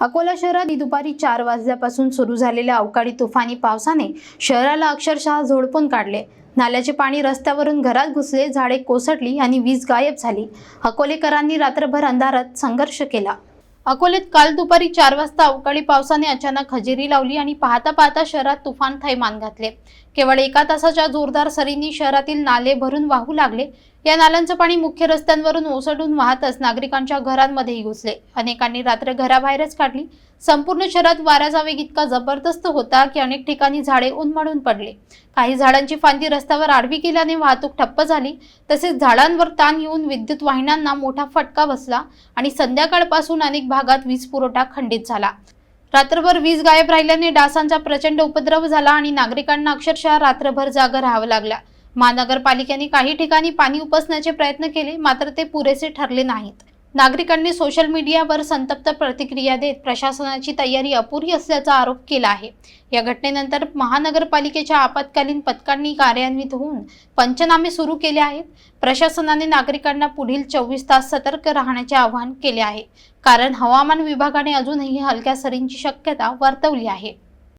अकोला शहरात दुपारी चार वाजल्यापासून सुरू झालेल्या अवकाळी तुफानी पावसाने शहराला अक्षरशः झोडपून काढले. नाल्याचे पाणी रस्त्यावरून घरात घुसले झाडे कोसळली आणि वीज गायब झाली. अकोलेकरांनी रात्रभर अंधारात संघर्ष केला. अकोलेत काल दुपारी चार वाजता अवकाळी पावसाने अचानक हजेरी लावली आणि पाहता पाहता शहरात तुफान थैमान घातले. केवळ एका तासाच्या जोरदार सरींनी शहरातील नाले भरून वाहू लागले. या नाल्यांचं पाणी मुख्य रस्त्यांवरून ओसडून वाहतच नागरिकांच्या घरांमध्येही घुसले. अनेकांनी रात्र घराबाहेरच काढली. संपूर्ण शहरात वाऱ्याचा वेग इतका जबरदस्त होता की अनेक ठिकाणी झाडे उन्मळून पडले. काही झाडांची फांदी रस्त्यावर आडवी केल्याने वाहतूक ठप्प झाली. तसेच झाडांवर ताण येऊन विद्युत वाहिन्यांना मोठा फटका बसला आणि संध्याकाळपासून अनेक भागात वीज पुरवठा खंडित झाला. रात्रभर वीज गायब राहिल्याने डासांचा प्रचंड उपद्रव झाला आणि नागरिकांना अक्षरशः रात्रभर जागं राहावं लागलं. महानगरपालिकेने काही ठिकाणी पाणी उपसण्याचे प्रयत्न केले मात्र ते पुरेसे ठरले नाहीत. नागरिकांनी सोशल मीडियावर संतप्त प्रतिक्रिया देत प्रशासनाची तयारी अपुरी असल्याचा आरोप केला आहे. या घटनेनंतर महानगरपालिकेच्या आपत्कालीन पथकांनी कार्यान्वित होऊन पंचनामे सुरू केले आहेत. प्रशासनाने नागरिकांना पुढील चोवीस तास सतर्क राहण्याचे आवाहन केले आहे. कारण हवामान विभागाने अजूनही हलक्या सरींची शक्यता वर्तवली आहे.